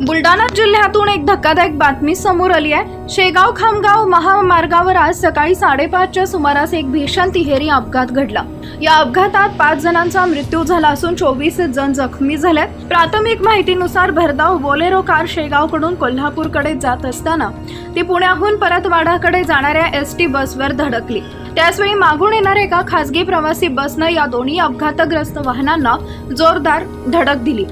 बुलढाणा जिल्ह्यातून एक धक्कादायक बातमी समोर आली आहे. शेगाव खामगाव महामार्गावर आज सकाळी साडेपाचच्या सुमारास एक भीषण तिहेरी अपघात घडला. या अपघातात पाच जणांचा मृत्यू झाला असून चोवीस जण जखमी झाल्यात प्राथमिक माहितीनुसार भरधाव बोलेरो कार शेगावकडून कोल्हापूरकडे जात असताना ती पुण्याहून परतवाडाकडे जाणाऱ्या एस टी बसवर धडकली. त्याचवेळी मागून येणाऱ्या एका खासगी प्रवासी बसनं या दोन्ही अपघातग्रस्त वाहनांना जोरदार धडक दिली.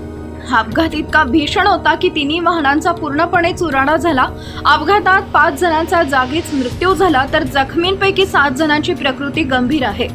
हा अपघात इतका भीषण होता की तिन्ही वाहनांचा पूर्णपणे चुराडा झाला. अपघातात पाच जणांचा जागीच मृत्यू झाला तर जखमींपैकी सात जणांची प्रकृती गंभीर आहे.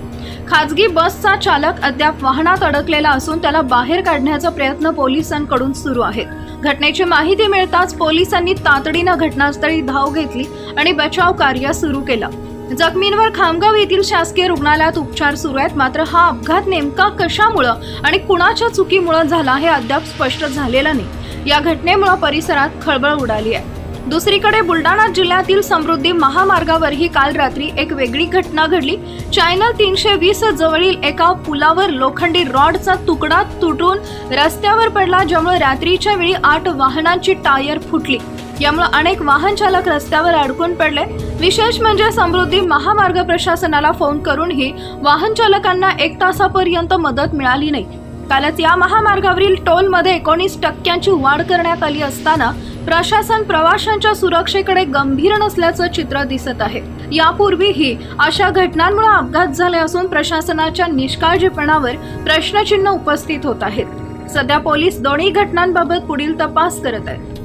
खाजगी बसचा चालक अद्याप वाहनात अडकलेला असून त्याला बाहेर काढण्याचा प्रयत्न पोलिसांकडून सुरू आहेत घटनेची माहिती मिळताच पोलिसांनी तातडीनं घटनास्थळी धाव घेतली आणि बचाव कार्य सुरू केलं. जखमींवर खामगाव येथील शासकीय रुग्णालयात उपचार सुरू आहेत. मात्र हा अपघात नेमका कशामुळं आणि कुणाच्या चुकीमुळं झाला हे अद्याप स्पष्ट झालेलं नाही. या घटनेमुळे परिसरात खळबळ उडाली आहे. दुसरीकडे बुलढाणा जिल्ह्यातील समृद्धी महामार्गावरही काल रात्री एक वेगळी घटना घडली. चॅनल तीनशे वीस जवळील एका पुलावर लोखंडी रॉडचा तुकडा तुटून रस्त्यावर पडला ज्यामुळे रात्रीच्या वेळी आठ वाहनांची टायर फुटली. यामुळे अनेक वाहन चालक रस्त्यावर अडकून पडले. विशेष म्हणजे समृद्धी महामार्ग प्रशासनाला फोन करूनही वाहन चालकांना एक तासापर्यंत मदत मिळाली नाही. कालच या महामार्गावरील टोलमध्ये एकोणीस टक्क्यांची वाढ करण्यात आली असताना प्रशासन प्रवाशांच्या सुरक्षेकडे गंभीर नसल्याचं चित्र दिसत आहे. यापूर्वीही अशा घटनांमुळे अपघात झाले असून प्रशासनाच्या निष्काळजीपणावर प्रश्नचिन्ह उपस्थित होत आहेत. सध्या पोलीस दोन्ही घटनांबाबत पुढील तपास करत आहेत.